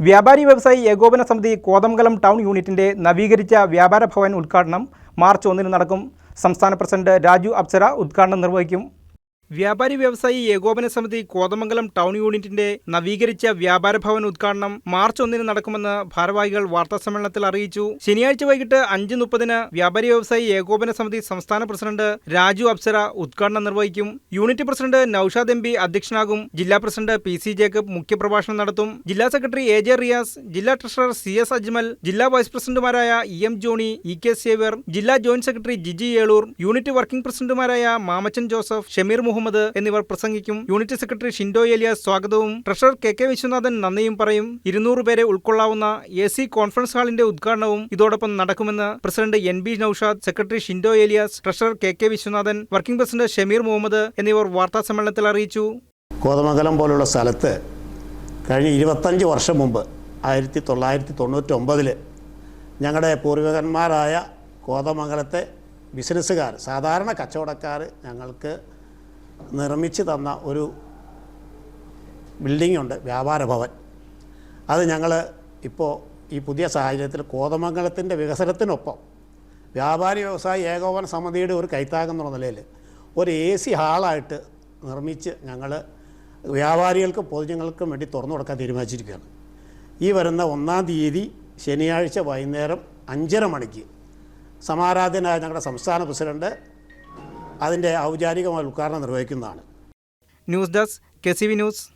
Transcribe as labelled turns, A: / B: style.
A: വ്യാപാരി വ്യവസായി ഏകോപന സമിതി കോതമംഗലം ടൗൺ യൂണിറ്റിന്റെ നവീകരിച്ച വ്യാപാര ഭവൻ ഉദ്ഘാടനം മാർച്ച് ഒന്നിന് നടക്കും. സംസ്ഥാന പ്രസിഡന്റ് രാജു അപ്സര ഉദ്ഘാടനം നിർവഹിക്കും. വ്യാപാരി വ്യവസായി ഏകോപന സമിതി കോതമംഗലം ടൗൺ യൂണിറ്റിന്റെ നവീകരിച്ച വ്യാപാര ഭവൻ ഉദ്ഘാടനം മാർച്ച് ഒന്നിന് നടക്കുമെന്ന് ഭാരവാഹികൾ വാർത്താസമ്മേളനത്തിൽ അറിയിച്ചു. ശനിയാഴ്ച വൈകിട്ട് അഞ്ച് മുപ്പതിന് വ്യാപാരി വ്യവസായി ഏകോപന സമിതി സംസ്ഥാന പ്രസിഡന്റ് രാജു അപ്സര ഉദ്ഘാടനം നിർവഹിക്കും. യൂണിറ്റ് പ്രസിഡന്റ് നൌഷാദ് എം അധ്യക്ഷനാകും. ജില്ലാ പ്രസിഡന്റ് പി സി ജേക്കബ് മുഖ്യപ്രഭാഷണം നടത്തും. ജില്ലാ സെക്രട്ടറി എ ജെ റിയാസ് ജില്ലാ ട്രഷറർ സി എസ് അജ്മൽ ജില്ലാ വൈസ് പ്രസിഡന്റുമാരായ E M Johny E K Xavier ജില്ലാ joint secretary Jiji Eloor unit working പ്രസിഡന്റുമാരായ മാമച്ചൻ ജോസഫ് ഷമീർ എന്നിവർ പ്രസംഗിക്കും. യൂണിറ്റ് സെക്രട്ടറി ഷിൻഡോ എലിയ സ്വാഗതവും. ട്രഷറർ കെ കെ വിശ്വനാഥൻ നന്ദിയും പറയും. ഇരുന്നൂറ് പേരെ ഉൾക്കൊള്ളാവുന്ന എ സി കോൺഫറൻസ് ഹാളിന്റെ ഉദ്ഘാടനവും ഇതോടൊപ്പം നടക്കുമെന്ന് president N B Naushad secretary Shindo Elias treasurer K K Viswanathan working president Shameer Muhammad എന്നിവർ വാർത്താസമ്മേളനത്തിൽ അറിയിച്ചു.
B: കോതമംഗലം പോലുള്ള സ്ഥലത്ത് കഴിഞ്ഞ ഇരുപത്തഞ്ച് വർഷം മുമ്പ് ആയിരത്തി തൊള്ളായിരത്തി തൊണ്ണൂറ്റൊമ്പതിൽ ഞങ്ങളുടെ പൂർവികന്മാരായ കോതമംഗലത്തെ ബിസിനസ്സുകാർ സാധാരണ കച്ചവടക്കാർ ഞങ്ങൾക്ക് നിർമ്മിച്ച് തന്ന ഒരു ബിൽഡിംഗ് ഉണ്ട് വ്യാപാര ഭവൻ. അത് ഞങ്ങൾ ഇപ്പോൾ ഈ പുതിയ സാഹചര്യത്തിൽ കോതമംഗലത്തിന്റെ വികസനത്തിനൊപ്പം വ്യാപാരി വ്യവസായി ഏകോപന സമിതിയുടെ ഒരു കൈത്താകം എന്നുള്ള നിലയിൽ ഒരു എ സി ഹാളായിട്ട് നിർമ്മിച്ച് ഞങ്ങൾ വ്യാപാരികൾക്കും പൊതുജനങ്ങൾക്കും വേണ്ടി തുറന്നു കൊടുക്കാൻ തീരുമാനിച്ചിരിക്കുകയാണ്. ഈ വരുന്ന ഒന്നാം തീയതി ശനിയാഴ്ച വൈകുന്നേരം അഞ്ചര മണിക്ക് സമാരാധനായ ഞങ്ങളുടെ സംസ്ഥാന പ്രസിഡന്റ് അതിന്റെ ഔപചാരികമായ ഉദ്ഘാടനം നിർവഹിക്കുന്നതാണ്.
A: News desk K C V news.